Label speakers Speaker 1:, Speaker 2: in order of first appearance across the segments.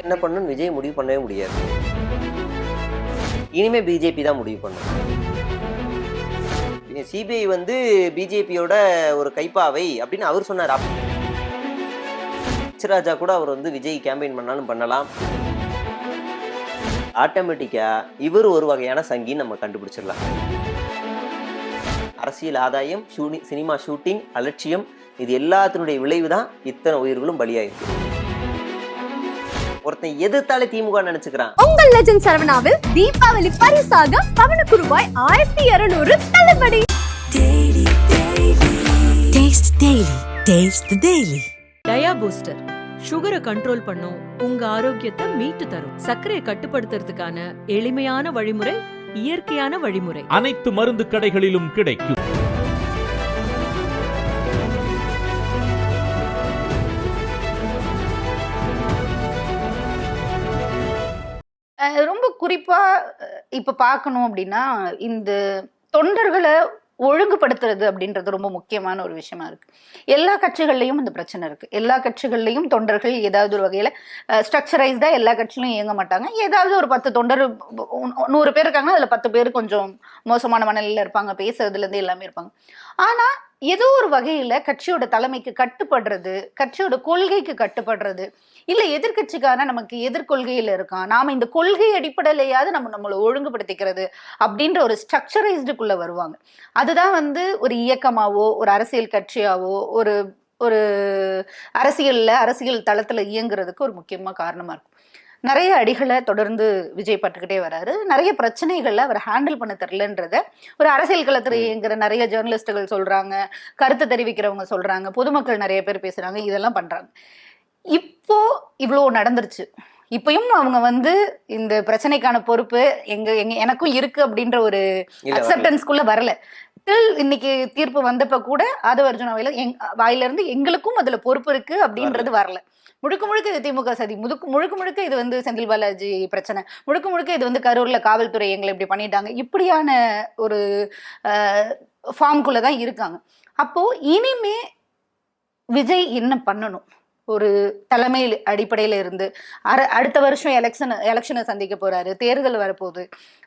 Speaker 1: என்ன பண்ணணும் விஜய் முடிவு பண்ணவே முடியாது. இனிமே பிஜேபி தான் முடிவு பண்ணும். சிபிஐ வந்து பிஜேபியோட ஒரு கைப்பாவை அப்படின்னு அவர் சொன்னார்? அப்~ ராஜா கூட அவர் வந்து விஜய் கேம்பெயின் பண்ணாலும் பண்ணலாம். ஆட்டோமேட்டிக்காக இவர் ஒரு வகையான சங்கின்னு நம்ம கண்டுபிடிச்சிடலாம். அரசியல் ஆதாயம் ஷூனி சினிமா ஷூட்டிங் அலட்சியம் இது எல்லாத்தினுடைய விளைவு தான் இத்தனை உயிர்களும் பலியாயிருக்கு. ஒருத்தன் எதிர்த்தாலே திமுக நினைச்சுக்கிறான்.
Speaker 2: உங்கள் லெஜண்ட் சரவணாவில் தீபாவளி பரிசாக பவனுக்கு ரூபாய் ஆயிரத்தி இருநூறு தள்ளுபடி.
Speaker 3: டயா பூஸ்டர் சுகரை கண்ட்ரோல் பண்ணும் உங்க ஆரோக்கியத்தை மீட்டு தரும். சர்க்கரையை கட்டுப்படுத்துறதுக்கான எளிமையான வழிமுறை இயற்கையான வழிமுறை.
Speaker 4: அனைத்து மருந்து கடைகளிலும் கிடைக்கும்.
Speaker 5: அஹ் இப்போ குறிப்பா இப்ப பார்க்கணும் அப்படின்னா இந்த தொண்டர்களை ஒழுங்குபடுத்துறது அப்படின்றது ரொம்ப முக்கியமான ஒரு விஷயமா இருக்கு. எல்லா கட்சிகள்லையும் இந்த பிரச்சனை இருக்கு. எல்லா கட்சிகள்லையும் தொண்டர்கள் ஏதாவது ஒரு வகையில ஸ்ட்ரக்சரைஸ்டா எல்லா கட்சியிலும் இயங்க மாட்டாங்க. ஏதாவது ஒரு பத்து தொண்டர் நூறு பேர் இருக்காங்கன்னா அதுல பத்து பேர் கொஞ்சம் மோசமான மனநிலையில இருப்பாங்க. பேசுறதுல இருந்து எல்லாமே இருப்பாங்க. ஆனால் ஏதோ ஒரு வகையில் கட்சியோட தலைமைக்கு கட்டுப்படுறது கட்சியோட கொள்கைக்கு கட்டுப்படுறது இல்லை எதிர்கட்சிக்கான நமக்கு எதிர்கொள்கையில் இருக்கான் நாம் இந்த கொள்கை அடிப்படையிலையாவது நம்ம நம்மளை ஒழுங்குபடுத்திக்கிறது அப்படின்ற ஒரு ஸ்ட்ரக்சரைஸ்டுக்குள்ளே வருவாங்க. அதுதான் வந்து ஒரு இயக்கமாவோ ஒரு அரசியல் கட்சியாவோ ஒரு ஒரு அரசியலில் அரசியல் தளத்தில் இயங்குறதுக்கு ஒரு முக்கியமாக காரணமாக இருக்கும். நிறைய அடிகளை தொடர்ந்து விஜய் பட்டுக்கிட்டே வராரு. நிறைய பிரச்சனைகளை அவர் ஹேண்டில் பண்ண தெரிலன்றத ஒரு அரசியல் களத்துல இயங்குற நிறைய ஜேர்னலிஸ்டுகள் சொல்றாங்க. கருத்து தெரிவிக்கிறவங்க சொல்றாங்க. பொதுமக்கள் நிறைய பேர் பேசுறாங்க. இதெல்லாம் பண்றாங்க. இப்போ இவ்வளோ நடந்துருச்சு. இப்பயும் அவங்க வந்து இந்த பிரச்சனைக்கான பொறுப்பு எங்க எங்க எனக்கும் இருக்கு அப்படின்ற ஒரு
Speaker 1: இல்ல வரல.
Speaker 5: அக்செப்டன்ஸ்குள்ள வரல. டில் இன்னைக்கு தீர்ப்பு வந்தப்ப கூட ஆதவ அர்ஜுனா வாயில எங் வாயில இருந்து எங்களுக்கும் அதுல பொறுப்பு இருக்கு அப்படின்றது வரல. முழுக்க முழுக்க இது திமுக சதி. முழுக்க முழுக்க முழுக்க இது வந்து செந்தில் பாலாஜி பிரச்சனை. முழுக்க முழுக்க இது வந்து கரூர்ல காவல்துறை எங்களை இப்படி பண்ணிட்டாங்க. இப்படியான ஒரு ஃபார்ம்குள்ளே தான் இருக்காங்க. அப்போது இனிமே விஜய் என்ன பண்ணணும்? ஒரு தலைமை அடிப்படையில இருந்து. அர அடுத்த வருஷம் எலெக்ஷன் எலெக்ஷனை சந்திக்க போறாரு. தேர்தல் வரப்போகுது.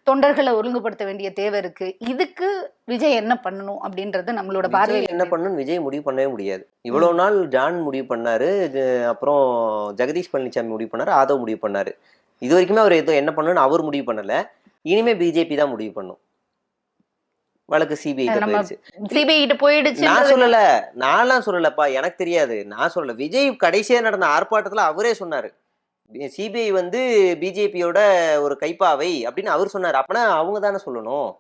Speaker 5: தொண்டர்களை ஒழுங்குபடுத்த வேண்டிய தேவை இருக்கு. இதுக்கு விஜய் என்ன பண்ணணும் அப்படின்றது நம்மளோட பார்வையில்
Speaker 1: என்ன பண்ணணும் விஜய் முடிவு பண்ணவே முடியாது. இவ்வளவு நாள் ஜான் முடிவு பண்ணாரு. அப்புறம் ஜெகதீஷ் பழனிசாமி முடிவு பண்ணாரு. ஆதவ் முடிவு பண்ணாரு. இது வரைக்குமே அவர் எதுவும் என்ன பண்ணணும்னு அவர் முடிவு பண்ணல. இனிமே பிஜேபி தான் முடிவு பண்ணும். வழக்கு சிபிஐ போயிடுச்சு.
Speaker 5: சிபிஐ கிட்ட போயிடுச்சு
Speaker 1: நான் சொல்லல நான்லாம் சொல்லலப்பா எனக்கு தெரியாது. நான் சொல்லல. விஜய் கடைசியா நடந்த ஆர்ப்பாட்டத்துல அவரே சொன்னாரு. சிபிஐ வந்து பிஜேபியோட ஒரு கைப்பாவை அப்படின்னு அவர் சொன்னாரு. அப்பனா அவங்க தானே சொல்லணும்?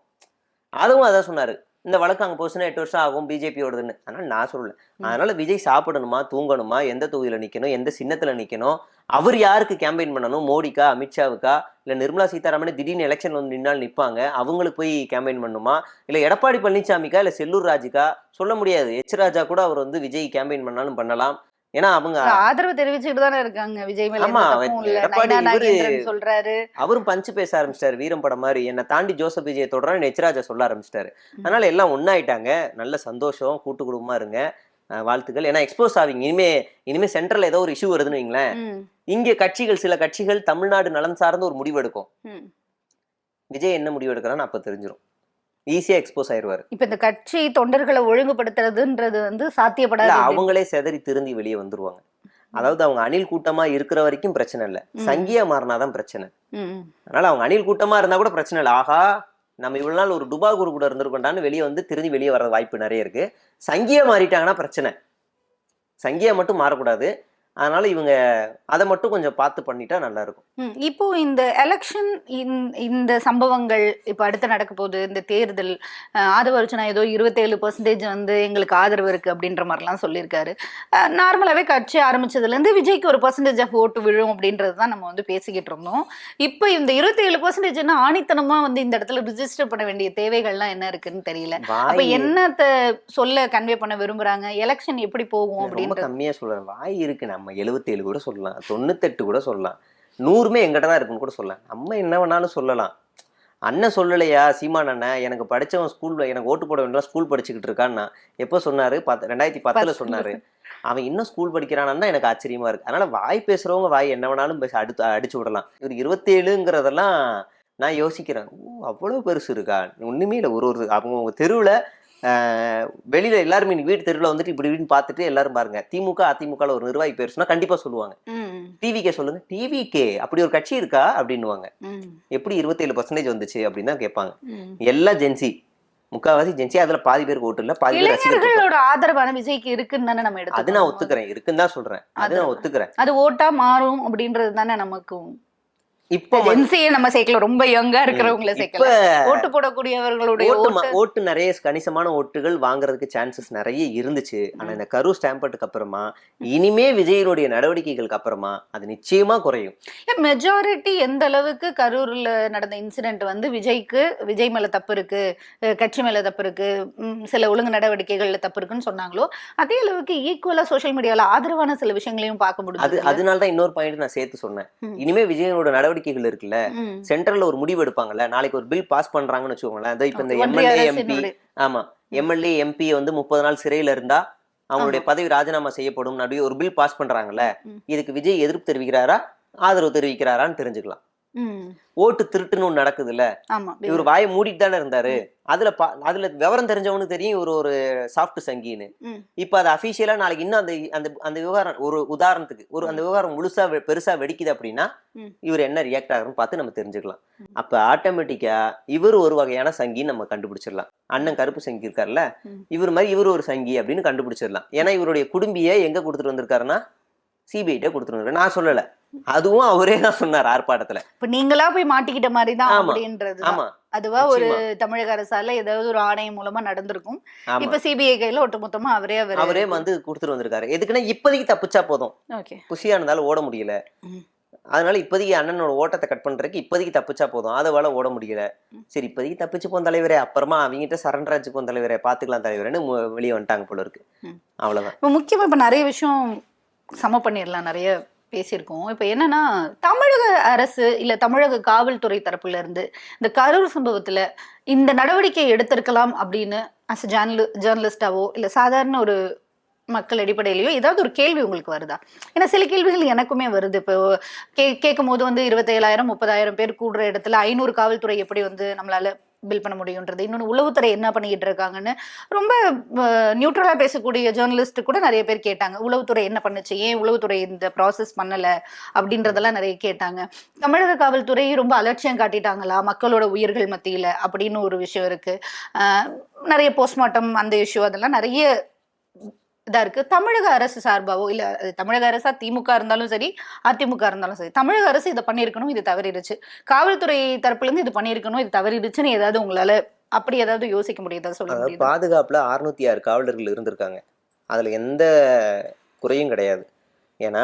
Speaker 1: அதுவும் அதான் சொன்னாரு. இந்த வழக்கு அங்கே போச்சுன்னா எட்டு வருஷம் ஆகும் பிஜேபியோடதுன்னு ஆனால் நான் சொல்லல. அதனால விஜய் சாப்பிடணுமா தூங்கணுமா எந்த தொகுதியில் நிற்கணும் எந்த சின்னத்தில் நிற்கணும் அவர் யாருக்கு கேம்பெயின் பண்ணணும் மோடிக்கா அமித்ஷாவுக்கா இல்லை நிர்மலா சீதாராமன் திடீர்னு எலெக்ஷன் வந்து நின்னால் நிற்பாங்க அவங்களுக்கு போய் கேம்பெயின் பண்ணணுமா இல்லை எடப்பாடி பழனிசாமிக்கா இல்லை செல்லூர் ராஜுக்கா சொல்ல முடியாது. எச் ராஜா கூட அவர் வந்து விஜய் கேம்பெயின் பண்ணாலும் பண்ணலாம். ஏன்னா அவங்க
Speaker 5: ஆதரவு தெரிவிச்சுட்டு தானே இருக்காங்க. விஜய் மேல சொல்றாரு.
Speaker 1: அவரும் பஞ்சு பேச ஆரம்பிச்சிட்டாரு. வீரம் படம் மாதிரி. என்னை தாண்டி ஜோசப் விஜய் தொடரான்னு எச்ராஜா சொல்ல ஆரம்பிச்சிட்டாரு. அதனால எல்லாம் ஒன்னாயிட்டாங்க நல்ல சந்தோஷம். கூட்டு குடும்பமா இருங்க. வாழ்த்துக்கள். ஏன்னா எக்ஸ்போஸ் ஆவீங்க. இனிமே இனிமே சென்ட்ரல்ல ஏதோ ஒரு இஷ்யூ வருதுன்னு வைங்களேன். இங்க கட்சிகள் சில கட்சிகள் தமிழ்நாடு நலன் சார்ந்த ஒரு முடிவு எடுக்கும். விஜய் என்ன முடிவு எடுக்கிறான்னு அப்ப தெரிஞ்சிடும் ஈஸியா எக்ஸ்போஸ் ஆயிருவாரு.
Speaker 5: இப்ப இந்த கட்சி தொண்டர்களை ஒழுங்குபடுத்துறதுன்றது வந்து சாத்தியப்படாது
Speaker 1: அவங்களே செதறி திருந்தி வெளியே வந்துருவாங்க. அதாவது அவங்க அணில் கூட்டமா இருக்கிற வரைக்கும் பிரச்சனை இல்ல. சங்கியா மாறினாதான் பிரச்சனை. அதனால அவங்க அணில் கூட்டமா இருந்தா கூட பிரச்சனை இல்லை. ஆஹா நம்ம இவ்வளவு நாள் ஒரு டுபா குரு கூட இருந்திருக்கோண்டான்னு வெளியே வந்து திரும்பி வெளியே வர வாய்ப்பு நிறைய இருக்கு. சங்கியா மாறிட்டாங்கன்னா பிரச்சனை. சங்கியா மட்டும் மாறக்கூடாது. அதனால இவங்க அதை மட்டும் கொஞ்சம் பார்த்து பண்ணிட்டா நல்லா இருக்கும்.
Speaker 5: இப்போ இந்த எலெக்ஷன் இந்த சம்பவங்கள் இப்போ அடுத்து நடக்க போகுது இந்த தேர்தல் அர்ச்சனா ஏதோ இருபத்தேழு பர்சன்டேஜ் வந்து எங்களுக்கு ஆதரவு இருக்கு அப்படின்ற மாதிரிலாம் சொல்லியிருக்காரு. நார்மலாகவே கட்சி ஆரம்பிச்சதுலேருந்து விஜய்க்கு ஒரு பர்சன்டேஜ் ஆஃப் ஓட்டு விழும் அப்படின்றது தான் நம்ம வந்து பேசிக்கிட்டு இருந்தோம். இப்போ இந்த இருபத்தேழு பர்சன்டேஜ்னா ஆணித்தனமா வந்து இந்த இடத்துல ரிஜிஸ்டர் பண்ண வேண்டிய தேவைகள்லாம் என்ன இருக்குன்னு தெரியல. அப்ப என்னத்த சொல்ல கன்வே பண்ண விரும்புறாங்க? எலெக்ஷன் எப்படி போகும்
Speaker 1: ரொம்ப
Speaker 5: அப்படின்றது.
Speaker 1: கம்மியா சொல்றேன். வாய் இருக்கு. நம்ம எழுபத்தேழு கூட சொல்லலாம் தொண்ணூத்தெட்டு கூட சொல்லலாம். நூறுமே எங்கிட்ட தான் இருக்குன்னு கூட சொல்லலாம். நம்ம என்ன வேணாலும் சொல்லலாம். அண்ணன் சொல்லலையா? சீமான் அண்ணன் எனக்கு படிச்சவன் ஸ்கூல்ல எனக்கு ஓட்டு போட வேண்டிய ஸ்கூல் படிச்சுக்கிட்டு இருக்கான்னா எப்போ சொன்னாரு? பத்து ரெண்டாயிரத்தி பத்துல
Speaker 5: பத்து.
Speaker 1: சொன்னாரு. அவன் இன்னும் ஸ்கூல் படிக்கிறானான்னு தான் எனக்கு ஆச்சரியமா இருக்கு. அதனால வாய் பேசுறவங்க வாய் என்ன வேணாலும் பேச அடுத்து அடிச்சு விடலாம். இவர் இருபத்தேழுங்கிறதெல்லாம் நான் யோசிக்கிறேன். ஓ அவ்வளோ பெருசு இருக்கா? ஒண்ணுமே இல்லை. ஒரு ஒரு அவங்க அவங்க தெருவில் வெளியில எல்லாருமே வீட்டு தெருவில் வந்துட்டு இப்படி இப்படின்னு பார்த்துட்டு எல்லாரும் பாருங்க. திமுக அதிமுக ஒரு நிர்வாகி பேர் சொன்னா கண்டிப்பா சொல்லுவாங்க.
Speaker 5: ம்,
Speaker 1: டிவிகே சொல்லுங்க. டிவிகே அப்படி ஒரு கட்சி இருக்கா? அப்படின்னுவாங்க. எப்படி இருபத்தேழு பர்சன்டேஜ் வந்துச்சு அப்படின்னு தான் கேட்பாங்க.
Speaker 5: ம்.
Speaker 1: எல்லாம் ஜென்சி முக்காவாசி ஜென்சி அதுல பாதி பேருக்கு ஓட்டு இல்ல பாதி பேர் ரசிகர்கள் ஓட்டு.
Speaker 5: இளைஞர்களோட ஆதரவான விஜய்க்கு இருக்குன்னு தானே நம்ம
Speaker 1: அது
Speaker 5: எடுத்து
Speaker 1: நான் ஒத்துக்கிறேன். இருக்குன்னு தான் சொல்றேன். அது நான்
Speaker 5: அது-
Speaker 1: ஒத்துக்கிறேன்.
Speaker 5: அது ஓட்டா மாறும் அப்படின்றது தானே நமக்கும்.
Speaker 1: இப்போ
Speaker 5: ஜென்சியை நம்ம சேர்க்கல ரொம்ப யங்கா இருக்கிறவங்கள சேர்க்கல. ஓட்டு போடக்கூடியவர்களுடைய
Speaker 1: ஓட்டு நிறைய கணிசமான ஓட்டுகள் வாங்குறதுக்கு சான்சஸ் நிறைய இருந்துச்சு. ஆனா இந்த கரு ஸ்டாம்பட்டுக்கு அப்புறமா இனிமே விஜயனுடைய நடவடிக்கைகளுக்கு அப்புறமா அது நிச்சயமா குறையும்.
Speaker 5: மெஜாரிட்டி எந்த அளவுக்கு கரூர்ல நடந்த இன்சிடென்ட் வந்து விஜய்க்கு விஜய் மேல தப்பு இருக்கு கட்சி மேல தப்பு இருக்கு சில ஒழுங்கு நடவடிக்கைகள்ல தப்பு இருக்குன்னு சொன்னாங்களோ அதே அளவுக்கு ஈக்குவலா சோஷியல் மீடியால ஆதரவான சில விஷயங்களையும் பார்க்க
Speaker 1: அது
Speaker 5: முடியுது
Speaker 1: அதனால தான் இன்னொரு பாயிண்ட் நான் சேர்த்து சொன்னேன். இனிமே விஜயனோட நடவடிக்கைகள் இருக்குல்ல. சென்ட்ரல்ல ஒரு முடிவு எடுப்பாங்கல்ல நாளைக்கு ஒரு பில் பாஸ் பண்றாங்கன்னு வச்சுக்கோங்களேன் அதோ இப்ப இந்த எம்எல்ஏ எம்பி ஆமா எம்எல்ஏ எம்பி வந்து முப்பது நாள் சிறையில இருந்தா அவங்களுடைய பதவி ராஜினாமா செய்யப்படும் அப்படி ஒரு பில் பாஸ் பண்றாங்கல்ல. இதுக்கு விஜய் எதிர்ப்பு தெரிவிக்கிறாரா ஆதரவு தெரிவிக்கிறாரான்னு தெரிஞ்சுக்கலாம். ஓட்டு திருட்டுன்னு ஒண்ணு நடக்குதுல்ல? இவர் வாயை மூடிட்டு தானே இருந்தாரு. அதுல அதுல விவரம் தெரிஞ்சவனுக்கு தெரியும் இவர் ஒரு சாஃப்ட் சங்கின்னு. இப்ப அது அபிஷியலா நாளைக்கு இன்னும் அந்த அந்த அந்த விவகாரம் ஒரு உதாரணத்துக்கு ஒரு அந்த விவகாரம் முழுசா பெருசா வெடிக்குது அப்படின்னா. இவர் என்ன ரியாக்ட் ஆகுறன்னு பார்த்து நம்ம தெரிஞ்சுக்கலாம். அப்ப ஆட்டோமேட்டிக்கா இவர் ஒரு வகையான சங்கின்னு நம்ம கண்டுபிடிச்சிடலாம். அண்ணன் கருப்பு சங்கி இருக்கார்ல
Speaker 5: ம்.
Speaker 1: இவர் மாதிரி இவர் ஒரு சங்கி அப்படின்னு கண்டுபிடிச்சிடலாம். ஏன்னா இவருடைய குடும்பியை எங்க கொடுத்துட்டு வந்திருக்காருன்னா சிபிஐட்ட வந்திருக்காரு நான் சொல்லல. அதுவும் அவரே தான் சொன்னார் ஆர்ப்பாட்டத்துல.
Speaker 5: இப்ப நீங்களா போய் மாட்டிக்கிட்ட மாதிரி தான். அப்படின்றது அதுவா ஒரு. தமிழக அரசால ஏதாவது ஒரு ஆணையம் மூலமா நடந்திருக்கும். இப்ப சிபிஐ கையில ஒட்டுமொத்தமா அவரே அவரே
Speaker 1: அவரே வந்து கொடுத்துட்டு வந்திருக்காரு. எதுக்குன்னா இப்போதைக்கு தப்பிச்சா போதும். குஷியா இருந்தாலும் ஓட முடியல. அதனால இப்போதைக்கு அண்ணனோட ஓட்டத்தை கட் பண்றதுக்கு இப்போதைக்கு தப்பிச்சா போதும். அதை வேலை ஓட முடியல. சரி இப்போதைக்கு தப்பிச்சு போன தலைவரே. அப்புறமா அவங்ககிட்ட சரண்டர் ஆச்சு போன தலைவரே. பாத்துக்கலாம் தலைவரேன்னு வெளியே வந்துட்டாங்க போல இருக்கு. அவ்வளவுதான்.
Speaker 5: இப்போ முக்கியமா இப்ப நிறைய விஷயம் சம பண்ணிடலாம் நிறைய பேசியிருக்கோம். இப்போ என்னன்னா தமிழக அரசு இல்லை தமிழக காவல்துறை தரப்புல இருந்து இந்த கரூர் சம்பவத்தில் இந்த நடவடிக்கை எடுத்திருக்கலாம் அப்படின்னு அஸ் ஜேர்னலி ஜேர்னலிஸ்டாவோ இல்லை சாதாரண ஒரு மக்கள் அடிப்படையிலையோ ஏதாவது ஒரு கேள்வி உங்களுக்கு வருதா? ஏன்னா சில கேள்விகள் எனக்குமே வருது. இப்போ கே கேட்கும் போது வந்து இருபத்தேழாயிரம் முப்பதாயிரம் பேர் கூடுற இடத்துல ஐநூறு காவல்துறை எப்படி வந்து நம்மளால பில் பண்ண முடியுன்றது. இன்னொன்று உளவுத்துறை என்ன பண்ணிக்கிட்டு இருக்காங்கன்னு ரொம்ப நியூட்ரலாக பேசக்கூடிய ஜேர்னலிஸ்ட் கூட நிறைய பேர் கேட்டாங்க. உளவுத்துறை என்ன பண்ணுச்சு? ஏன் உளவுத்துறை இந்த ப்ராசஸ் பண்ணலை? அப்படின்றதெல்லாம் நிறைய கேட்டாங்க. தமிழக காவல்துறை ரொம்ப அலட்சியம் காட்டிட்டாங்களா? மக்களோட உயிர்கள் மத்தியில் அப்படின்னு ஒரு விஷயம் இருக்கு. நிறைய போஸ்ட்மார்ட்டம் அந்த இஷ்யூ அதெல்லாம் நிறைய இதா இருக்கு. தமிழக அரசு சார்பாவோ இல்ல தமிழக அரசா திமுக இருந்தாலும் சரி அதிமுக இருந்தாலும் சரி தமிழக அரசு இதை பண்ணியிருக்கணும் இது தவறிடுச்சு. காவல்துறை தரப்புல இருந்து இது பண்ணியிருக்கணும் இது தவறிடுச்சுன்னு ஏதாவது உங்களால அப்படி ஏதாவது யோசிக்க முடியுதா? சொல்ல
Speaker 1: அதாவது
Speaker 5: முடியுதா?
Speaker 1: பாதுகாப்புல அறுநூத்தி ஆறு காவலர்கள் இருந்திருக்காங்க. அதுல எந்த குறையும் கிடையாது. ஏன்னா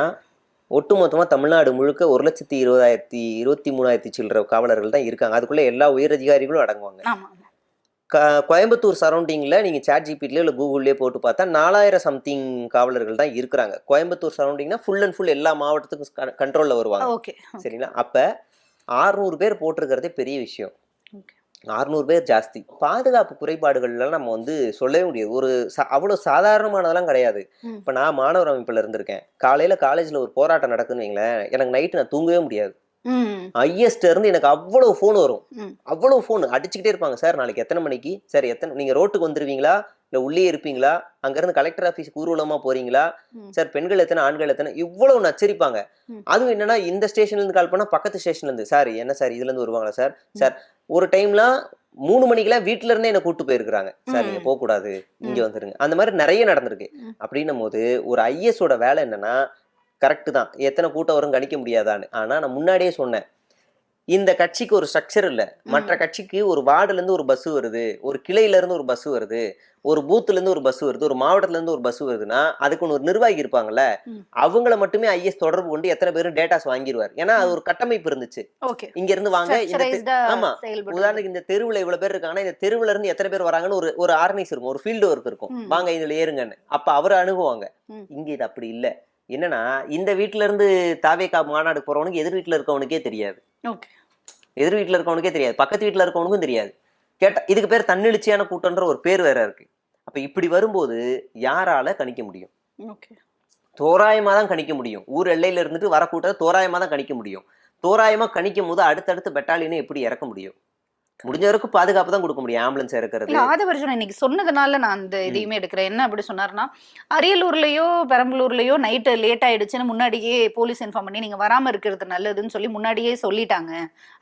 Speaker 1: ஒட்டுமொத்தமா தமிழ்நாடு முழுக்க ஒரு லட்சத்தி இருபதாயிரத்தி இருபத்தி மூணாயிரத்தி சில்லற காவலர்கள் தான் இருக்காங்க. அதுக்குள்ள எல்லா உயர் அதிகாரிகளும் அடங்குவாங்க கோயம்புத்தூர் சரௌண்டிங்கில் நீங்கள் சேட் ஜிபிடிலே இல்லை கூகுள்லேயே போட்டு பார்த்தா நாலாயிரம் சம்திங் காவலர்கள் தான் இருக்கிறாங்க. கோயம்புத்தூர் சரௌண்டிங்னா ஃபுல் அண்ட் ஃபுல் எல்லா மாவட்டத்துக்கும் கண்ட்ரோலில் வருவாங்க.
Speaker 5: ஓகே.
Speaker 1: சரிங்களா? அப்போ ஆறுநூறு பேர் போட்டிருக்கிறதே பெரிய விஷயம். ஆறுநூறு பேர் ஜாஸ்தி. பாதுகாப்பு குறைபாடுகள்லாம் நம்ம வந்து சொல்லவே முடியாது. ஒரு அவ்வளோ சாதாரணமானதெல்லாம் கிடையாது. இப்போ நான் மாணவர் அமைப்பில் இருந்திருக்கேன். காலையில் காலேஜில் ஒரு போராட்டம் நடக்குதுன்னு வைங்களேன். எனக்கு நைட்டு நான் தூங்கவே முடியாது.
Speaker 5: ம்.
Speaker 1: ஐஎஸ்ட இருந்து எனக்கு அவ்வளவு ஃபோன் வரும். அவ்வளவு ஃபோன் அடிச்சுக்கிட்டே இருப்பாங்க. சார் நாளைக்கு எத்தனை மணிக்கு? சார் எத்தனை நீங்க ரோட்டுக்கு வந்துருவீங்களா? இல்ல உள்ளே இருப்பீங்களா? அங்க இருந்து கலெக்டர் ஆபீஸ் ஊர்வலமா போறீங்களா. சார் பெண்கள் எத்தனை ஆண்கள் எத்தனை? இவ்வளவு நச்சரிப்பாங்க. அதுவும் என்னன்னா இந்த ஸ்டேஷன்ல இருந்து கால் பண்ணா பக்கத்து ஸ்டேஷன்ல இருந்து. சார் என்ன சார் இதுல இருந்து வருவாங்களா சார்? சார் ஒரு டைம்லாம் மூணு மணிக்கெல்லாம் வீட்டுல இருந்தே என்ன கூட்டு போயிருக்காங்க சார் நீங்க. போக கூடாது இங்க வந்துருங்க. அந்த மாதிரி நிறைய நடந்திருக்கு. அப்படின்னும் போது ஒரு ஐஎஸோட வேலை என்னன்னா கரெக்ட் தான். எத்தனை கூட்டம் வரும் கணிக்க முடியாதான்னு. ஆனா நான் முன்னாடியே சொன்னேன். இந்த கட்சிக்கு ஒரு ஸ்ட்ரக்சர் இல்ல. மற்ற கட்சிக்கு ஒரு வார்டுல இருந்து ஒரு பஸ் வருது. ஒரு கிளையில இருந்து ஒரு பஸ் வருது. ஒரு பூத்துல இருந்து ஒரு பஸ் வருது. ஒரு மாவட்டத்துல இருந்து ஒரு பஸ் வருதுன்னா அதுக்கு ஒரு நிர்வாகி இருப்பாங்கல்ல. அவங்கள மட்டுமே ஐஎஸ் தொடர்பு கொண்டு எத்தனை பேரும் டேட்டாஸ் வாங்கிடுவார் ஏன்னா அது ஒரு கட்டமைப்பு இருந்துச்சு.
Speaker 5: ஓகே.
Speaker 1: இங்க இருந்து வாங்க இந்த தெ-
Speaker 5: ஸ்ட்ரக்சரைஸ்டா
Speaker 1: ஆமா.
Speaker 5: செயல்படுறது
Speaker 1: உதாரணத்துக்கு இந்த தெருவுல இவ்வளவு பேர் இருக்காங்கன்னா இந்த தெருவுல இருந்து எத்தனை பேர் வராங்கன்னு ஒரு ஒரு ஆர்கனைஸ் இருக்கும் ஒரு ஃபீல்டு ஒர்க் இருக்கும். வாங்க இதுல ஏறுங்கன்னு. அப்ப அவர் அணுகுவாங்க. இங்க இது அப்படி இல்ல. என்னன்னா இந்த வீட்ல இருந்து தாவேக்கா மாநாடு போறவனுக்கு எதிர் வீட்டுல இருக்கவனுக்கே தெரியாது. எதிர் வீட்டுல இருக்கவனுக்கே தெரியாது. பக்கத்து வீட்டுல இருக்கவனுக்கும் தெரியாது. கேட்டா இதுக்கு பேர் தன்னெழுச்சியான கூட்டம்ன்ற ஒரு பேர் வேற இருக்கு. அப்ப இப்படி வரும்போது யாரால கணிக்க முடியும்?
Speaker 5: ஓகே.
Speaker 1: தோராயமா தான் கணிக்க முடியும். ஊர் எல்லையில இருந்துட்டு வர கூட்டத்தை தோராயமா தான் கணிக்க முடியும். தோராயமா கணிக்கும் போது அடுத்தடுத்து பெட்டாலியனை எப்படி இறக்க முடியும்? முடிஞ்ச வரைக்கும் பாதுகாப்பு தான் கொடுக்க முடியும். ஆம்புலன்ஸ் இறக்குறது.
Speaker 5: இல்ல ஆதவர்ஜுன் இன்னைக்கு சொன்னதுனால நான் அந்த இதையுமே எடுக்கிறேன். என்ன அப்படி சொன்னாருன்னா அரியலூர்லயோ பெரம்பலூர்லயோ நைட்டு லேட் ஆயிடுச்சுன்னு முன்னாடியே போலீஸ் இன்ஃபார்ம் பண்ணி நீங்க வராம இருக்கிறது நல்லதுன்னு சொல்லி முன்னாடியே சொல்லிட்டாங்க.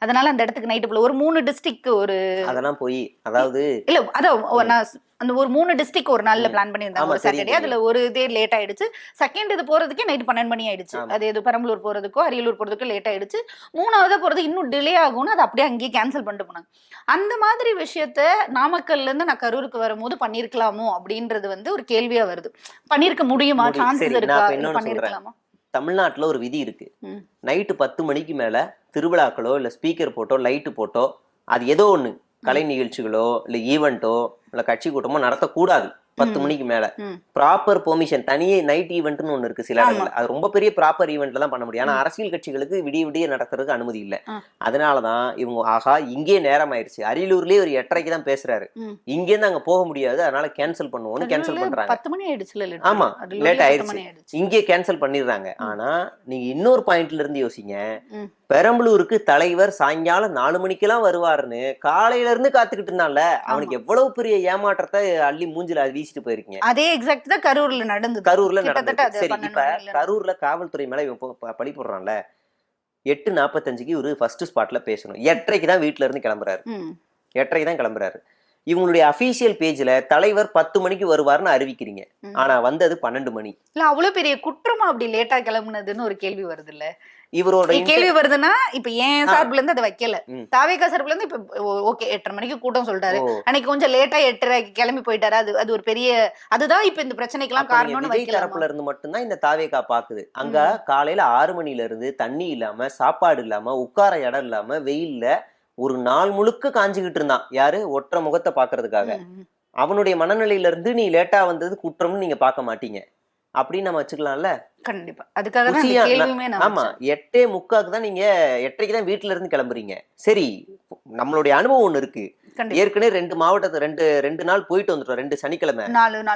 Speaker 5: அதனால அந்த இடத்துக்கு நைட்டு போல ஒரு மூணு டிஸ்ட்ரிக்ட் ஒரு
Speaker 1: அதெல்லாம் போய் அதாவது
Speaker 5: இல்ல அதான் நான் அந்த ஒரு மூணு டிஸ்ட்ரிக்ட் ஒரு நாள்ல. பிளான் பண்ணியிருந்தாங்க ஒரு சாட்டர்டே அதுல ஒரு இதே லேட் ஆயிடுச்சு. செகண்ட் இது போறதுக்கே நைட் பன்னெண்டு மணி ஆயிடுச்சு. அது எது பெரம்பலூர் போறதுக்கோ அரியலூர் போறதுக்கோ லேட் ஆயிடுச்சு. மூணாவதா போறது இன்னும் டிலே ஆகும்னு அதை அப்படியே அங்கேயே கேன்சல் பண்ணிட்டு போனாங்க. அந்த மாதிரி விஷயத்த நாமக்கல்ல இருந்து நான் கரூருக்கு வரும்போது பண்ணிருக்கலாமோ அப்படின்றது வந்து ஒரு கேள்வியா வருது. பண்ணிருக்க முடியுமா. சான்சஸ் இருக்கா? பண்ணிருக்கலாமா?
Speaker 1: தமிழ்நாட்டுல ஒரு விதி இருக்கு. நைட்டு பத்து மணிக்கு மேல திருவிழாக்களோ இல்ல ஸ்பீக்கர் போட்டோ லைட்டு போட்டோ அது ஏதோ ஒண்ணு. கலை நிகழ்ச்சிகளோ இல்ல ஈவெண்ட்டோ இல்ல கட்சி கூட்டமோ நடத்தக்கூடாது பத்து. மணிக்கு மேல. ப்ராப்பர் பெர்மிஷன் தனியே நைட் ஈவெண்ட்னு ஒண்ணு இருக்கு சில. இடங்கள்ல அது ரொம்ப பெரிய ப்ராப்பர் ஈவெண்ட்ல தான் பண்ண முடியும் ஆனா. அரசியல் கட்சிகளுக்கு விடிய விடிய நடத்துறதுக்கு அனுமதி இல்ல. அதனாலதான் இவங்க ஆகா இங்கே நேரம் ஆயிருச்சு அரியலூர்லயே ஒரு எட்டரைக்கு தான் பேசுறாரு
Speaker 5: ம்.
Speaker 1: இங்க இருந்து அங்க போக முடியாது அதனால கேன்சல் பண்ணுவோம்னு கேன்சல் பண்றாங்க. ஆமா.
Speaker 5: மணி ஆயிடுச்சு
Speaker 1: இங்கே கேன்சல் பண்ணிடுறாங்க ஆனா நீங்க இன்னொரு பாயிண்ட்ல இருந்து யோசிங்க. பெரம்பலூருக்கு தலைவர் சாயங்காலம் நாலு மணிக்கெல்லாம் வருவாருன்னு காலையில இருந்து காத்துக்கிட்டு இருந்தான்ல. அவனுக்கு எவ்வளவு பெரிய ஏமாற்றத்தை அள்ளி மூஞ்சில வீசிட்டு போயிருக்கீங்க.
Speaker 5: அதே எக்ஸாக்ட் தான் கரூர்ல நடந்தது.
Speaker 1: கரூர்ல நடந்தது. சரி இப்ப கரூர்ல காவல்துறை மேல இவன் பழி போடுறான்ல. எட்டு நாற்பத்தஞ்சுக்கு இவரு ஃபர்ஸ்ட் ஸ்பாட்ல பேசணும். எட்டரைக்கு தான் வீட்ல இருந்து கிளம்புறாரு. எட்டரைக்கு தான் கிளம்புறாரு. இவங்களுடைய அபிஷியல் பேஜ்ல தலைவர் பத்து மணிக்கு வருவாருன்னு அறிவிக்கிறீங்க. ஆனா வந்தது பன்னெண்டு மணி.
Speaker 5: இல்ல அவ்வளவு பெரிய குற்றமா அப்படி லேட்டா கிளம்புனதுன்னு ஒரு கேள்வி வருது இல்ல
Speaker 1: இவரோட
Speaker 5: கேள்வி வருதுன்னா இப்ப என். சார்புல இருந்து அதை வைக்கல. தாவேகா சார்புல இருந்து இப்ப ஓகே எட்டரை மணிக்கு கூட்டம் சொல்லிட்டாரு அன்னைக்கு கொஞ்சம் லேட்டா எட்டரை கிளம்பி போயிட்டாரு. அது அது ஒரு பெரிய அதுதான் இப்ப இந்த பிரச்சனைக்கெல்லாம் காரணம்னு
Speaker 1: விஜய் தரப்புல இருந்து மட்டும்தான் இந்த தாவேக்கா பாக்குது. அங்க. காலையில ஆறு மணில இருந்து தண்ணி இல்லாம சாப்பாடு இல்லாம உட்கார இடம் இல்லாம வெயில்ல ஒரு நாள் முழுக்க காஞ்சுகிட்டு இருந்தான். யாரு? ஒற்ற முகத்தை பாக்குறதுக்காக. அவனுடைய மனநிலையில இருந்து நீ லேட்டா வந்தது குற்றம்னு நீங்க பார்க்க மாட்டீங்க. அப்படின்னு நம்ம வச்சுக்கலாம்ல?
Speaker 5: கண்டிப்பா. அதுக்காக
Speaker 1: ஆமா. எட்டே முக்காக்கு தான் நீங்க எட்டரைக்கு தான் வீட்டுல இருந்து கிளம்புறீங்க. சரி நம்மளுடைய அனுபவம் ஒண்ணு இருக்கு. ஏற்கனவே ரெண்டு மாவட்டத்து ரெண்டு ரெண்டு நாள் போயிட்டு வந்துட்டோம் ரெண்டு சனிக்கிழமை.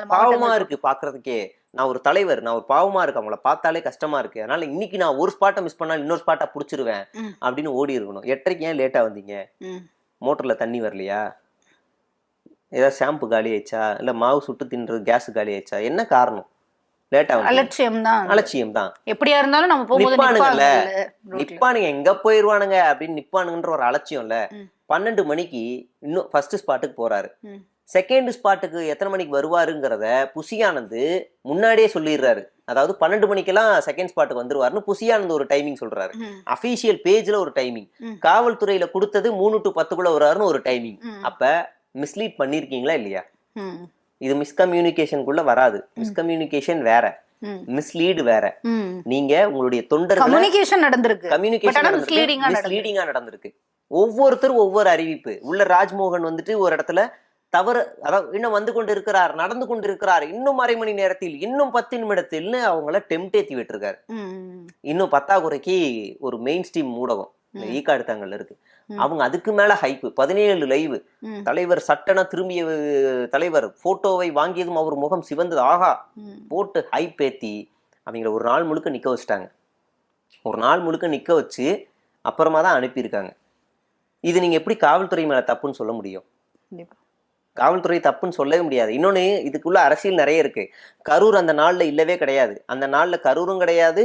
Speaker 1: பாவமா இருக்கு. பாக்குறதுக்கே. நான் ஒரு தலைவர் நான் ஒரு பாவமா இருக்கு அவங்கள பார்த்தாலே கஷ்டமா இருக்கு. அதனால இன்னைக்கு நான் ஒரு ஸ்பாட்டை மிஸ் பண்ணாலும் இன்னொரு ஸ்பாட்டை புடிச்சிருவேன். அப்படின்னு ஓடி இருக்கணும். எட்டரைக்கு ஏன் லேட்டா வந்தீங்க. மோட்டர்ல தண்ணி வரலையா? ஏதாவது ஷாம்பு காலி ஆயிடுச்சா? இல்ல மாவு சுட்டு தின்றது கேஸ் காலி ஆயிடுச்சா? என்ன காரணம்? லேட்டா
Speaker 5: அலட்சியம் தான்
Speaker 1: அலட்சியம் தான்
Speaker 5: எப்படியா இருந்தாலும் நம்ம போகும்போது
Speaker 1: நிப்பானுங்கல்ல. நிப்பானுங்க எங்க போயிருவானுங்க அப்படின்னு நிப்பானுங்கன்ற ஒரு அலட்சியம் இல்ல. பன்னெண்டு மணிக்கு இன்னும் ஃபர்ஸ்ட் ஸ்பாட்டுக்கு போறாரு. செகண்ட் ஸ்பாட்டுக்கு எத்தனை மணிக்கு வருவாருங்கிறத புசியானந்து முன்னாடியே சொல்லிடுறாரு. அதாவது பன்னெண்டு மணிக்கெல்லாம் செகண்ட் ஸ்பாட்டுக்கு வந்துருவாருன்னு புசியானந்த் ஒரு டைமிங் சொல்றாரு. அபிஷியல் பேஜ்ல ஒரு டைமிங். காவல்துறையில கொடுத்தது மூணு டு பத்துக்குள்ள வருவாருன்னு ஒரு டைமிங் அப்ப மிஸ்லீட் பண்ணிருக்கீங்களா இல்லையா? இது மிஸ்கம்யூனிகேஷனுக்குள்ள வராது. மிஸ்கம்யூனிகேஷன் வேற. மிஸ்லீடு வேற. நீங்க உங்களுடைய தொண்டர்களை
Speaker 5: கம்யூனிகேஷன் நடந்திருக்கு.
Speaker 1: கம்யூனிகேஷன். மிஸ்லீடிங்கா நடந்திருக்கு. ஒவ்வொருத்தரும் ஒவ்வொரு அறிவிப்பு. உள்ள ராஜ்மோகன் வந்துட்டு ஒரு இடத்துல தவறு அதாவது இன்னும் வந்து கொண்டு இருக்கிறார் நடந்து கொண்டு இருக்கிறார் இன்னும் அரை மணி நேரத்தில் இன்னும் பத்து நிமிடத்தில்னு அவங்கள டெம்டேத்தி விட்டுருக்காரு. இன்னும் பத்தாக்குறைக்கு ஒரு மெயின் ஸ்ட்ரீம் ஊடகம். இந்த. ஈக்காடு தங்கல்ல இருக்கு. அவங்க அதுக்கு மேல ஹைப்பு பதினேழு லைவ் தலைவர் சட்டன திரும்பிய தலைவர் போட்டோவை வாங்கியதும் அவர் முகம் சிவந்தது. ஆகா. போட்டு ஹைப் ஏத்தி அவங்கள ஒரு நாள் முழுக்க நிக்க வச்சுட்டாங்க. ஒரு நாள் முழுக்க நிக்க வச்சு அப்புறமா தான் அனுப்பியிருக்காங்க. இது நீங்க எப்படி காவல்துறை மேல தப்புன்னு சொல்ல முடியும். காவல்துறை தப்புன்னு சொல்லவே முடியாது. இன்னொன்னு இதுக்குள்ள அரசியல் நிறைய இருக்கு. கரூர் அந்த நாள்ல இல்லவே கிடையாது. அந்த நாள்ல கரூரும் கிடையாது.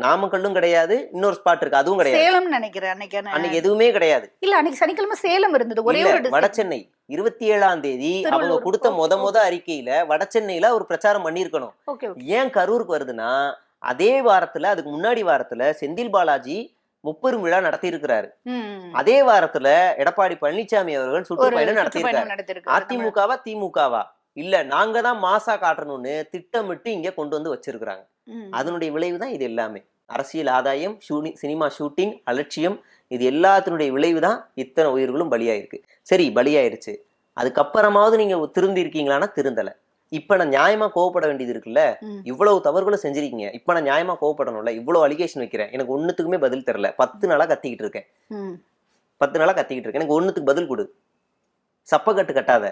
Speaker 1: நாமக்கல்லும் கிடையாது இன்னொரு ஸ்பாட் இருக்கு அதுவும் கிடையாது
Speaker 5: சேலம் நினைக்கிறேன் அன்னைக்கு
Speaker 1: அன்னைக்கு எதுவுமே கிடையாது
Speaker 5: இல்ல அன்னைக்கு சனிக்கிழமை சேலம் இருந்தது ஒரே ஒரு district.
Speaker 1: வடசென்னை இருபத்தி ஏழாம் தேதி அவங்க. கொடுத்த முத. முத அறிக்கையில வடசென்னையில ஒரு பிரச்சாரம்
Speaker 5: okay.
Speaker 1: ஏன் கரூருக்கு வருதுன்னா அதே வாரத்துல அதுக்கு முன்னாடி வாரத்துல செந்தில் பாலாஜி முப்பெரும் விழா நடத்தி இருக்கிறாரு. அதே வாரத்துல எடப்பாடி பழனிசாமி அவர்கள் சுற்றுப்பயணம் நடத்தி
Speaker 5: நடத்திருக்காரு.
Speaker 1: அதிமுகவா திமுகவா இல்ல நாங்க தான் மாசா காட்டணும்னு திட்டமிட்டு இங்க கொண்டு வந்து வச்சிருக்கிறாங்க. அதனுடைய விளைவு தான் இது எல்லாமே. அரசியல் ஆதாயம் ஷூனி சினிமா ஷூட்டிங் அலட்சியம் இது எல்லாத்தினுடைய விளைவு தான் இத்தனை உயிர்களும் பலியாயிருக்கு. சரி பலியாயிருச்சு. அதுக்கப்புறமாவது நீங்க திருந்தி இருக்கீங்களான்னா திருந்தல. இப்ப நான் நியாயமா கோவப்பட வேண்டியது இருக்குல்ல. இவ்வளவு தவறுகளும் செஞ்சிருக்கீங்க. இப்ப நான் நியாயமா கோவப்படணும்ல? இவ்வளவு அலிகேஷன் வைக்கிறேன். எனக்கு ஒண்ணுத்துக்குமே பதில் தெரியல. பத்து நாளா கத்திக்கிட்டு இருக்கேன். பத்து நாளா கத்திக்கிட்டு இருக்கேன். எனக்கு ஒண்ணுத்துக்கு பதில் கொடு. சப்பக்கட்டு கட்டாத.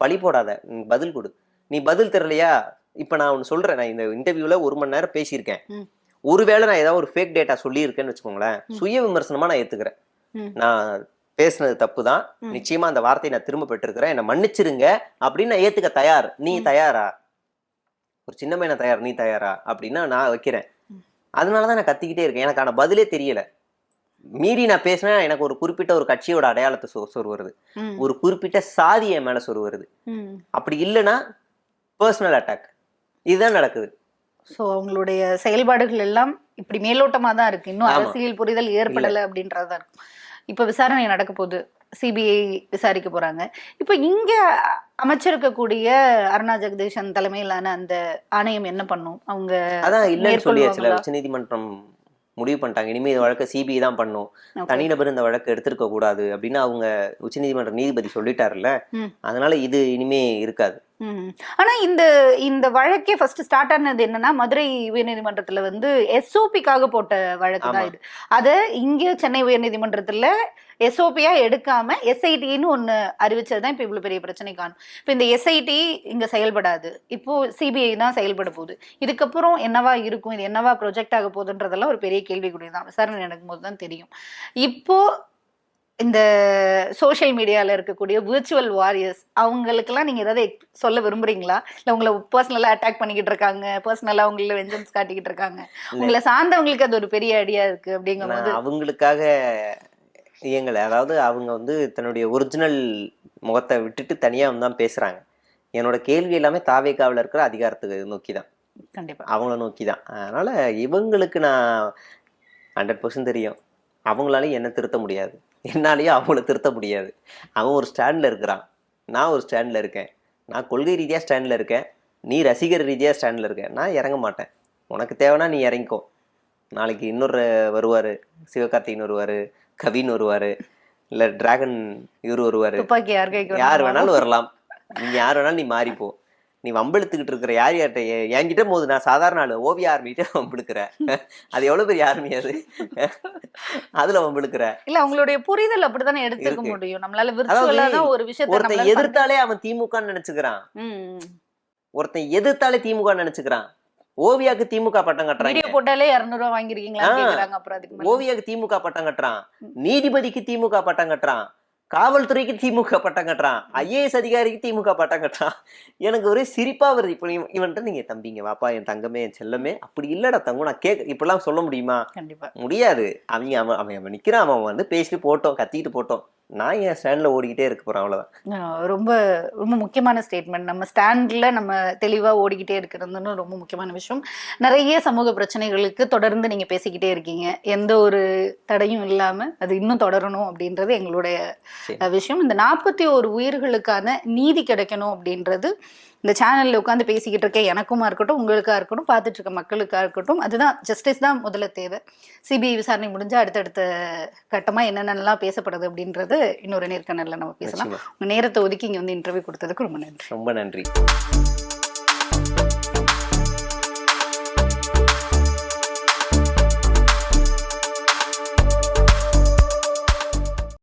Speaker 1: பழி போடாத நீ பதில் கொடு. நீ பதில் தெரியலையா இப்ப நான் ஒன்னு சொல்றேன். நான் இந்த இன்டர்வியூல ஒரு மணி நேரம் பேசியிருக்கேன். ஒருவேளை நான் ஏதாவது ஒரு ஃபேக் டேட்டா சொல்லியிருக்கேன்னு வச்சுக்கோங்களேன் சுய விமர்சனமா நான் ஏத்துக்கிறேன்.
Speaker 5: ம்.
Speaker 1: நான் பேசுனது தப்பு தான். நிச்சயமா அந்த வார்த்தையை நான் திரும்ப பெற்றிருக்கிறேன். என்னை மன்னிச்சிருங்க அப்படின்னு நான் ஏத்துக்க தயார். நீ. தயாரா? ஒரு சின்ன பையனை தயார் நீ தயாரா? அப்படின்னா நான் வைக்கிறேன். அதனாலதான் நான் கத்திக்கிட்டே இருக்கேன். எனக்கான பதிலே தெரியல. மீறி நான் பேசினா எனக்கு ஒரு குறிப்பிட்ட ஒரு கட்சியோட அடையாளத்தை சொரு வருது ஒரு குறிப்பிட்ட சாதி என் மேல சொரு வருது. அப்படி இல்லைன்னா பர்சனல் அட்டாக் இதுதான் நடக்குது.
Speaker 5: சோ அவங்களுடைய செயல்பாடுகள் எல்லாம் இப்படி மேலோட்டமா தான் இருக்கு. இன்னும். அரசியல் புரிதல் ஏற்படல அப்படின்றதா இருக்கும் இப்ப விசாரணை நடக்க போகுது. சிபிஐ விசாரிக்க போறாங்க. இப்ப இங்க அமைச்சிருக்கக்கூடிய அருணா ஜெகதீஷன் தலைமையிலான அந்த ஆணையம் என்ன பண்ணும்? அவங்க
Speaker 1: அதான் இல்லைன்னு சொல்லியாச்சுல
Speaker 5: மேற்கொள்வாங்களா?
Speaker 1: உச்சநீதிமன்றம் முடிவு பண்ணிட்டாங்க இனிமே இந்த வழக்கை சிபிஐ தான் பண்ணும். தனிநபர் இந்த வழக்கு எடுத்திருக்க கூடாது அப்படின்னு அவங்க உச்சநீதிமன்ற நீதிபதி சொல்லிட்டாருல்ல. அதனால இது இனிமே இருக்காது.
Speaker 5: ஆனா இந்த இந்த வழக்கே ஃபர்ஸ்ட் ஸ்டார்ட் ஆனது என்னன்னா மதுரை உயர்நீதிமன்றத்துல வந்து எஸ்ஓபிக்காக போட்ட வழக்கு தான். இது அத இங்க சென்னை உயர்நீதிமன்றத்துல எஸ்ஓபியா எடுக்காம எஸ்ஐடின்னு ஒண்ணு அறிவிச்சது தான் இப்ப இவ்வளவு பெரிய பிரச்சனை காணும். இப்ப இந்த எஸ்ஐடி இங்க செயல்படாது. இப்போ சிபிஐ தான் செயல்பட போகுது. இதுக்கப்புறம் என்னவா இருக்கும்? இது என்னவா ப்ரொஜெக்ட் ஆக போகுதுன்றதெல்லாம் ஒரு பெரிய கேள்விக்குறி தான் விசாரணை நடக்கும்போது தான் தெரியும். இப்போ இந்த சோஷியல் மீடியால இருக்கக்கூடிய விர்ச்சுவல் வாரியர்ஸ் அவங்களுக்கெல்லாம் நீங்க ஏதாவது சொல்ல விரும்புறீங்களா? இல்ல உங்களை பர்சனலா அட்டாக் பண்ணிக்கிட்டு இருக்காங்க பர்சனலா உங்களை வெஞ்சன்ஸ் காட்டிக்கிட்டு இருக்காங்க. உங்களை சார்ந்தவங்களுக்கு அது ஒரு பெரிய ஐடியா இருக்கு அப்படிங்கும்போது
Speaker 1: அவங்களுக்காக இயங்கலை அதாவது அவங்க வந்து தன்னுடைய ஒரிஜினல் முகத்தை விட்டுட்டு தனியா வந்து தான் பேசுறாங்க. என்னோட கேள்வி எல்லாமே தாவேக்காவில் இருக்கிற அதிகாரத்துக்கு நோக்கி தான்
Speaker 5: கண்டிப்பா.
Speaker 1: அவங்கள நோக்கி தான் அதனால இவங்களுக்கு நான் ஹண்ட்ரட் பர்சன்ட் தெரியும். அவங்களாலையும் என்ன திருத்த முடியாது. என்னாலையும் அவங்கள திருத்த முடியாது. அவன் ஒரு ஸ்டாண்டில் இருக்கிறான். நான் ஒரு ஸ்டாண்டில் இருக்கேன். நான் கொள்கை ரீதியாக ஸ்டாண்டில் இருக்கேன். நீ ரசிகர் ரீதியாக ஸ்டாண்டில் இருக்க. நான் இறங்க மாட்டேன். உனக்கு தேவைன்னா நீ இறங்கிக்கோ. நாளைக்கு இன்னொரு வருவார். சிவகார்த்திகன் வருவார். கவின் வருவார் இல்லை டிராகன் இவர் வருவார்.
Speaker 5: யார் வேணாலும்
Speaker 1: வரலாம். நீ யார் வேணாலும் நீ மாறிப்போ நீ வம்பெழுத்துக்கிட்டு இருக்கிற யார் யார்கிட்ட? என்கிட்ட போது நான் சாதாரண ஆளு. ஓவிய ஆர்மிகிட்ட வம்பெழுக்கிற. அது எவ்வளவு பெரிய ஆர்மி அது? அதுல வம்பெழுக்கிற.
Speaker 5: இல்ல அவங்களுடைய புரிதல் அப்படித்தானே எடுத்துக்க. முடியும்? நம்மளால ஒரு விஷயத்தை
Speaker 1: ஒருத்தன் எதிர்த்தாலே அவன் திமுகன்னு நினைச்சுக்கிறான். ஒருத்தன் எதிர்த்தாலே திமுக நினைச்சுக்கிறான். ஓவியாக்கு திமுக பட்டம் கட்டுறாங்க.
Speaker 5: போட்டாலே இருநூறு ரூபா வாங்கிருக்கீங்களா.
Speaker 1: ஓவியாக்கு திமுக பட்டம் கட்டுறான். நீதிபதிக்கு திமுக பட்டம் கட்டுறான். காவல்துறைக்கு திமுக பட்டம் கட்டுறான். ஐஏஎஸ் அதிகாரிக்கு திமுக பட்டம் கட்டுறான். எனக்கு ஒரே சிரிப்பா வருது. இப்போ இவன் இவன்ட்ட நீங்க தம்பிங்க வாப்பா என் தங்கமே என் செல்லமே அப்படி இல்லடா தங்கம். நான் கேட்க இப்படிலாம் சொல்ல முடியுமா?
Speaker 5: கண்டிப்பா.
Speaker 1: முடியாது. அவங்க அவன் அவன் அவன் நிக்கிறான். அவன் வந்து பேசிட்டு போட்டோம் கத்திட்டு போட்டோம். நான் என் ஸ்டாண்ட்ல ஓடிக்கிட்டே இருக்க போறேன் அவ்வளவுதான்.
Speaker 5: ஆஹ் ரொம்ப ரொம்ப முக்கியமான ஸ்டேட்மெண்ட் நம்ம ஸ்டாண்ட்ல நம்ம தெளிவா ஓடிக்கிட்டே இருக்கிறதுன்னு ரொம்ப முக்கியமான விஷயம். நிறைய சமூக பிரச்சனைகளுக்கு தொடர்ந்து நீங்க பேசிக்கிட்டே இருக்கீங்க. எந்த ஒரு தடையும் இல்லாம அது இன்னும் தொடரணும் அப்படின்றது எங்களுடைய விஷயம். இந்த நாற்பத்தி ஒரு உயிர்களுக்கான நீதி கிடைக்கணும் அப்படின்றது இந்த சேனல்ல உட்காந்து பேசிக்கிட்டு இருக்க எனக்குமா இருக்கட்டும் உங்களுக்கா இருக்கட்டும் பார்த்துட்டு இருக்க மக்களுக்கா இருக்கட்டும். அதுதான் ஜஸ்டிஸ் தான் முதல்ல தேவை. சிபிஐ விசாரணை முடிஞ்சு அடுத்தடுத்த கட்டமா என்னென்னலாம் பேசப்படுது அப்படின்றது இன்னொரு நேர்காணல்ல நம்ம பேசலாம்.
Speaker 1: நிச்சயமா.
Speaker 5: உங்க நேரத்தை ஒதுக்கி இங்க வந்து இன்டர்வியூ கொடுத்ததுக்கு ரொம்ப நன்றி.
Speaker 1: ரொம்ப நன்றி.